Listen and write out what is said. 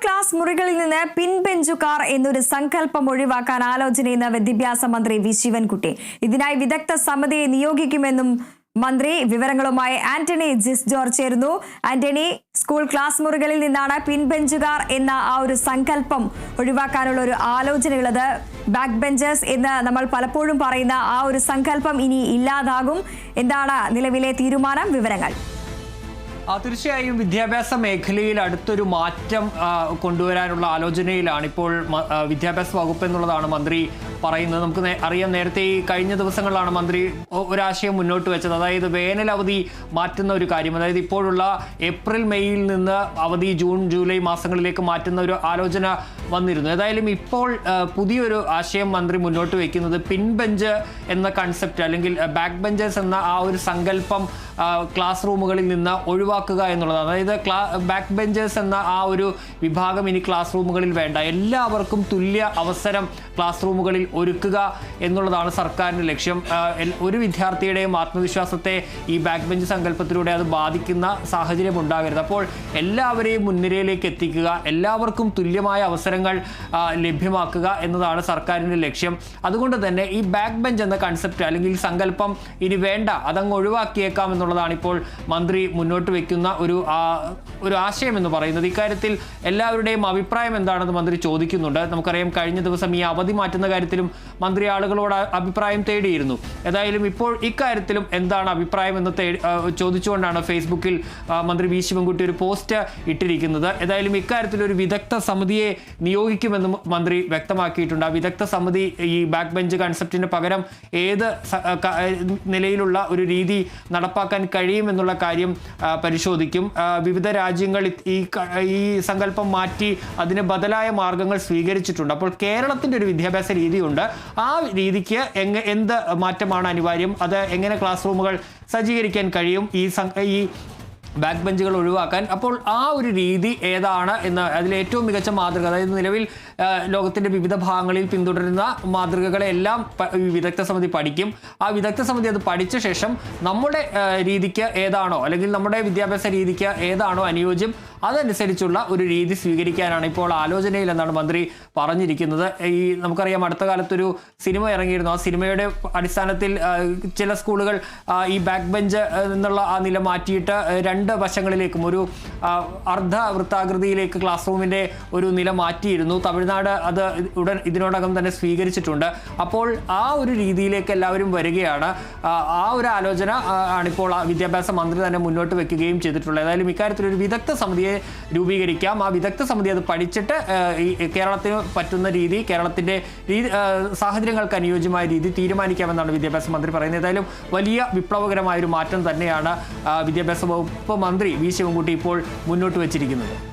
Class മുറികളിൽ നിന്ന് പിൻബെഞ്ചുകാർ എന്നൊരു സങ്കല്പം ഒഴിവാക്കാൻ ആലോചനയെന്ന് വിദ്യാഭ്യാസ മന്ത്രി വി. ശിവൻകുട്ടി. ഇതിനായി വിദഗ്ധ സമിതിയെ നിയോഗിക്കുമെന്നും മന്ത്രി വിവരങ്ങളുമായി ആന്റണി ജിസ് ജോർജ് ചേരുന്നു. ആന്റണി സ്കൂൾ ക്ലാസ് മുറികളിൽ നിന്നാണ് പിൻബെഞ്ചുകാർ എന്ന ആ ഒരു സങ്കല്പം ഒഴിവാക്കാനുള്ള ഒരു ആലോചനയുള്ളത്. ബാക്ക് ബെഞ്ചേഴ്സ് എന്ന് നമ്മൾ പലപ്പോഴും പറയുന്ന ആ ഒരു സങ്കല്പം ഇനി ഇല്ലാതാകും. എന്താണ് നിലവിലെ തീരുമാനം? വിവരങ്ങൾ. തീർച്ചയായും വിദ്യാഭ്യാസ മേഖലയിൽ അടുത്തൊരു മാറ്റം കൊണ്ടുവരാനുള്ള ആലോചനയിലാണ് ഇപ്പോൾ വിദ്യാഭ്യാസ വകുപ്പ് എന്നുള്ളതാണ് മന്ത്രി പറയുന്നത് നമുക്ക് അറിയാം. നേരത്തെ ഈ കഴിഞ്ഞ ദിവസങ്ങളിലാണ് മന്ത്രി ഒരാശയം മുന്നോട്ട് വെച്ചത്. അതായത് വേനൽ അവധി മാറ്റുന്ന ഒരു കാര്യം. അതായത് ഇപ്പോഴുള്ള ഏപ്രിൽ മെയ്യിൽ നിന്ന് അവധി ജൂൺ ജൂലൈ മാസങ്ങളിലേക്ക് മാറ്റുന്ന ഒരു ആലോചന വന്നിരുന്നു. ഏതായാലും ഇപ്പോൾ പുതിയൊരു ആശയം മന്ത്രി മുന്നോട്ട് വയ്ക്കുന്നത് പിൻബെഞ്ച് എന്ന കൺസെപ്റ്റ് അല്ലെങ്കിൽ ബാക്ക് ബെഞ്ചേഴ്സ് എന്ന ആ ഒരു സങ്കല്പം ക്ലാസ് റൂമുകളിൽ നിന്ന് ഒഴിവാക്കുക എന്നുള്ളതാണ്. അതായത് ക്ലാ ബാക്ക് ബെഞ്ചേഴ്സ് എന്ന ആ ഒരു വിഭാഗം ഇനി ക്ലാസ് റൂമുകളിൽ വേണ്ട. എല്ലാവർക്കും തുല്യ അവസരം ക്ലാസ് റൂമുകളിൽ ഒരുക്കുക എന്നുള്ളതാണ് സർക്കാരിന്റെ ലക്ഷ്യം. ഒരു വിദ്യാർത്ഥിയുടെയും ആത്മവിശ്വാസത്തെ ഈ ബാക്ക് ബെഞ്ച് സങ്കല്പത്തിലൂടെ അത് ബാധിക്കുന്ന സാഹചര്യം ഉണ്ടാകരുത്. അപ്പോൾ എല്ലാവരെയും മുൻനിരയിലേക്ക് എത്തിക്കുക എല്ലാവർക്കും തുല്യമായ അവസരങ്ങൾ ലഭ്യമാക്കുക എന്നതാണ് സർക്കാരിന്റെ ലക്ഷ്യം. അതുകൊണ്ട് തന്നെ ഈ ബാക്ക് ബെഞ്ച് എന്ന കൺസെപ്റ്റ് അല്ലെങ്കിൽ സങ്കല്പം ഇനി വേണ്ട അതങ്ങ് ഒഴിവാക്കിയേക്കാം എന്നുള്ളതാണ് ഇപ്പോൾ മന്ത്രി മുന്നോട്ട് വയ്ക്കുന്ന ഒരു ഒരു ആശയം എന്ന് പറയുന്നത്. ഇക്കാര്യത്തിൽ എല്ലാവരുടെയും അഭിപ്രായം എന്താണെന്ന് മന്ത്രി ചോദിക്കുന്നുണ്ട്. നമുക്കറിയാം കഴിഞ്ഞ ദിവസം ഈ അവധി മാറ്റുന്ന കാര്യത്തിലും മന്ത്രി ആളുകളോട് അഭിപ്രായം തേടിയിരുന്നു. ഏതായാലും ഇപ്പോൾ ഇക്കാര്യത്തിലും എന്താണ് അഭിപ്രായം എന്ന് തേടി ചോദിച്ചുകൊണ്ടാണ് ഫേസ്ബുക്കിൽ മന്ത്രി വി ശിവൻകുട്ടി ഒരു പോസ്റ്റ് ഇട്ടിരിക്കുന്നത്. ഏതായാലും ഇക്കാര്യത്തിൽ ഒരു വിദഗ്ധ സമിതിയെ നിയോഗിക്കുമെന്നും മന്ത്രി വ്യക്തമാക്കിയിട്ടുണ്ട്. ആ വിദഗ്ധ സമിതി ഈ ബാക്ക് ബെഞ്ച് കൺസെപ്റ്റിന് പകരം ഏത് നിലയിലുള്ള ഒരു രീതി നടപ്പാക്കാൻ കഴിയുമെന്നുള്ള കാര്യം പരിശോധിക്കും. വിവിധ രാജ്യങ്ങൾ ഈ ഈ സങ്കല്പം മാറ്റി അതിന് ബദലായ മാർഗങ്ങൾ സ്വീകരിച്ചിട്ടുണ്ട്. അപ്പോൾ കേരളത്തിന്റെ ഒരു വിദ്യാഭ്യാസ രീതിയുണ്ട് ആ രീതിക്ക് എങ്ങ എന്ത് മാറ്റമാണ് അനിവാര്യം? അത് എങ്ങനെ ക്ലാസ് റൂമുകൾ സജ്ജീകരിക്കാൻ കഴിയും? ഈ ഈ ബാക്ക് ബെഞ്ചുകൾ ഒഴിവാക്കാൻ. അപ്പോൾ ആ ഒരു രീതി ഏതാണ് എന്ന് അതിൽ ഏറ്റവും മികച്ച മാതൃക അതായത് നിലവിൽ ലോകത്തിന്റെ വിവിധ ഭാഗങ്ങളിൽ പിന്തുടരുന്ന മാതൃകകളെല്ലാം വിദഗ്ധ സമിതി പഠിക്കും. ആ വിദഗ്ധ സമിതി അത് പഠിച്ച ശേഷം നമ്മുടെ രീതിക്ക് ഏതാണോ അല്ലെങ്കിൽ നമ്മുടെ വിദ്യാഭ്യാസ രീതിക്ക് ഏതാണോ അനുയോജ്യം അതനുസരിച്ചുള്ള ഒരു രീതി സ്വീകരിക്കാനാണ് ഇപ്പോൾ ആലോചനയിൽ എന്നാണ് മന്ത്രി പറഞ്ഞിരിക്കുന്നത്. ഈ നമുക്കറിയാം അടുത്ത കാലത്തൊരു സിനിമ ഇറങ്ങിയിരുന്നു. ആ സിനിമയുടെ അടിസ്ഥാനത്തിൽ ചില സ്കൂളുകൾ ഈ ബാക്ക് ബെഞ്ച് എന്നുള്ള ആ നില മാറ്റിയിട്ട് ആ, രണ്ട് വശങ്ങളിലേക്കും ഒരു അർദ്ധ വൃത്താകൃതിയിലേക്ക് ക്ലാസ് റൂമിന്റെ ഒരു നില മാറ്റിയിരുന്നു. തമിഴ്നാട് അത് ഉടൻ ഇതിനോടകം തന്നെ സ്വീകരിച്ചിട്ടുണ്ട്. അപ്പോൾ ആ ഒരു രീതിയിലേക്ക് എല്ലാവരും വരികയാണ്. ആ, ഒരു ആലോചന ആണിപ്പോൾ വിദ്യാഭ്യാസ മന്ത്രി തന്നെ മുന്നോട്ട് വെക്കുകയും ചെയ്തിട്ടുള്ളത്. ഏതായാലും ഇക്കാര്യത്തിൽ ഒരു വിദഗ്ധ സമിതിയെ രൂപീകരിക്കാം. ആ വിദഗ്ധ സമിതി അത് പഠിച്ചിട്ട് ഈ കേരളത്തിന് പറ്റുന്ന രീതി കേരളത്തിന്റെ രീതി സാഹചര്യങ്ങൾക്ക് അനുയോജ്യമായ രീതി തീരുമാനിക്കാമെന്നാണ് വിദ്യാഭ്യാസ മന്ത്രി പറയുന്നത്. ഏതായാലും വലിയ വിപ്ലവകരമായ ഒരു മാറ്റം തന്നെയാണ് വിദ്യാഭ്യാസ വകുപ്പ് മന്ത്രി വി ശിവൻകുട്ടി ഇപ്പോൾ മുന്നോട്ട് വെച്ചിരിക്കുന്നത്.